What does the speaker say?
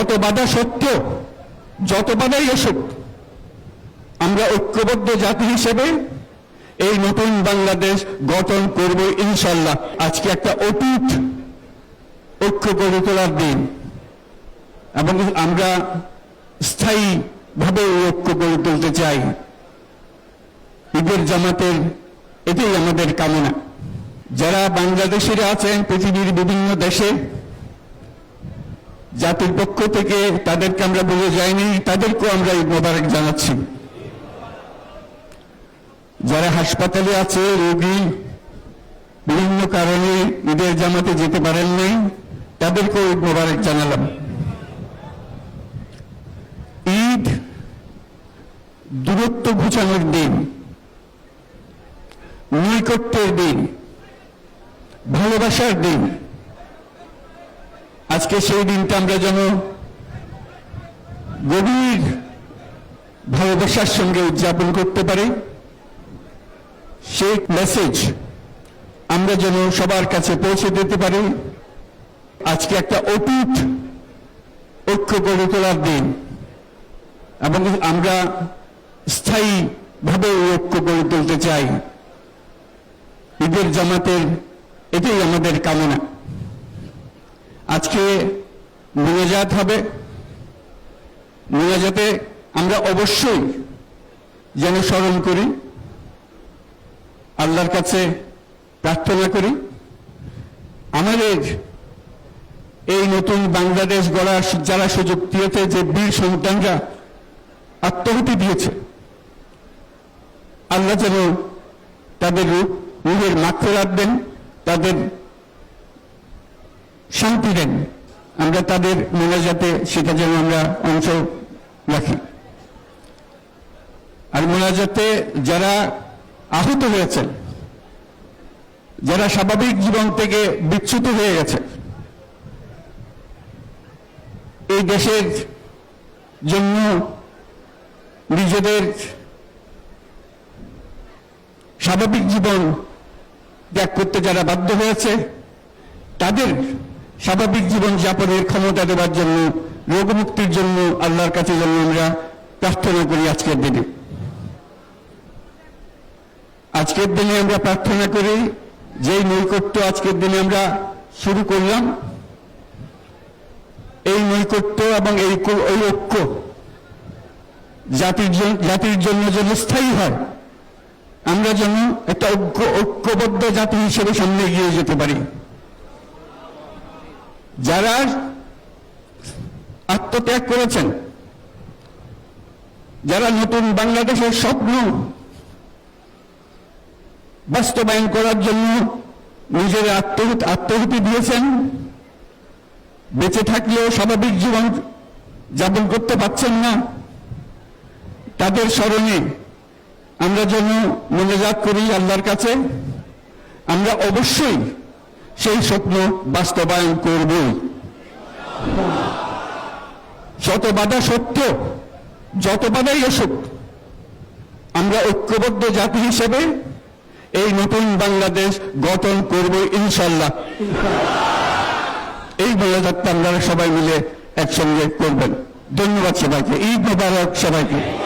বাধা সত্য, যত বাধাই আসুক, আমরা ঐক্যবদ্ধ জাতি হিসেবে এই নতুন বাংলাদেশ গঠন করব ইনশাল্লাহ। আজকে একটা অটুট ঐক্য গড়ে তোলার দিন। এবং আমরা স্থায়ীভাবে ঐক্য গড়ে তুলতে চাই। ঈদের জামাতের এটাই আমাদের কামনা। যারা বাংলাদেশিরা আছেন, পৃথিবীর বিভিন্ন দেশে জাতির পক্ষ থেকে তাদেরকে আমরা বলে যাইনি, তাদেরকেও আমরা ঈদ মোবারক জানাচ্ছি। যারা হাসপাতালে আছে, রোগী, বিভিন্ন কারণে ঈদের জামাতে যেতে পারেন নাই তাদেরকেও ঈদ মোবারক জানালাম। ঈদ দূরত্ব ঘুচানোর দিন, নৈকট্যের দিন, ভালোবাসার দিন আজকে সেই দিনটা আমরা যেন গভীর ভালোবাসার সঙ্গে উদযাপন করতে পারি। সেই মেসেজ আমরা যেন সবার কাছে পৌঁছে দিতে পারি। আজকে একটা অটুট ঐক্য গড়ে তোলার দিন এবং আমরা স্থায়ীভাবে ঐক্য গড়ে তুলতে চাই। ঈদের জামাতের এটাই আমাদের কামনা। আজকে মোনাজাত হবে। মোনাজাতে আমরা অবশ্যই যেন স্মরণ করি, আল্লাহর কাছে প্রার্থনা করি। আমাদের এই নতুন বাংলাদেশ গড়ার যারা সুযোগ দিয়েছে, যে বীর সন্তানরা আত্মহতি দিয়েছে, আল্লাহ যেন তাদের রূপ- রুহের মাত্র রাখবেন তাদের দেন। আমরা তাদের মোনাজাতে সেটা যেন আমরা অংশ রাখি। আর মোনাজাতে যারা আহত হয়েছেন, যারা স্বাভাবিক জীবন থেকে বিচ্যুত হয়ে গেছে, এই দেশের জন্য নিজেদের স্বাভাবিক জীবন ত্যাগ করতে যারা বাধ্য হয়েছে, তাদের স্বাভাবিক জীবন যাপনের ক্ষমতা দেওয়ার জন্য, রোগমুক্তির জন্য, আল্লাহর কাছে জন্য আমরা প্রার্থনা করি আজকের দিনে। আজকের দিনে আমরা প্রার্থনা করি, যেই নৈকট্য আজকের দিনে আমরা শুরু করলাম, এই নৈকট্য এবং এই এই ঐক্য জাতির জাতির জন্য যেন স্থায়ী হয়, আমরা যেন একটা ঐক্য, ঐক্যবদ্ধ জাতি হিসেবে সামনে এগিয়ে যেতে পারি। যারা আত্মত্যাগ করেছেন, যারা নতুন বাংলাদেশের স্বপ্ন বাস্তবায়ন করার জন্য নিজের আত্মহুতি আত্মহুতি দিয়েছেন, বেঁচে থাকলেও স্বাভাবিক জীবন যাপন করতে পারছেন না, তাদের স্মরণে আমরা যেন মনোজাত করি আল্লাহর কাছে। আমরা অবশ্যই সেই স্বপ্ন বাস্তবায়ন করবই শত বাধা সত্য, যত বাধাই আসুক, আমরা ঐক্যবদ্ধ জাতি হিসেবে এই নতুন বাংলাদেশ গঠন করব ইনশাল্লাহ। এই মোনাজাতটা আপনারা সবাই মিলে একসঙ্গে করবেন। ধন্যবাদ সবাইকে। ঈদ মোবারক সবাইকে।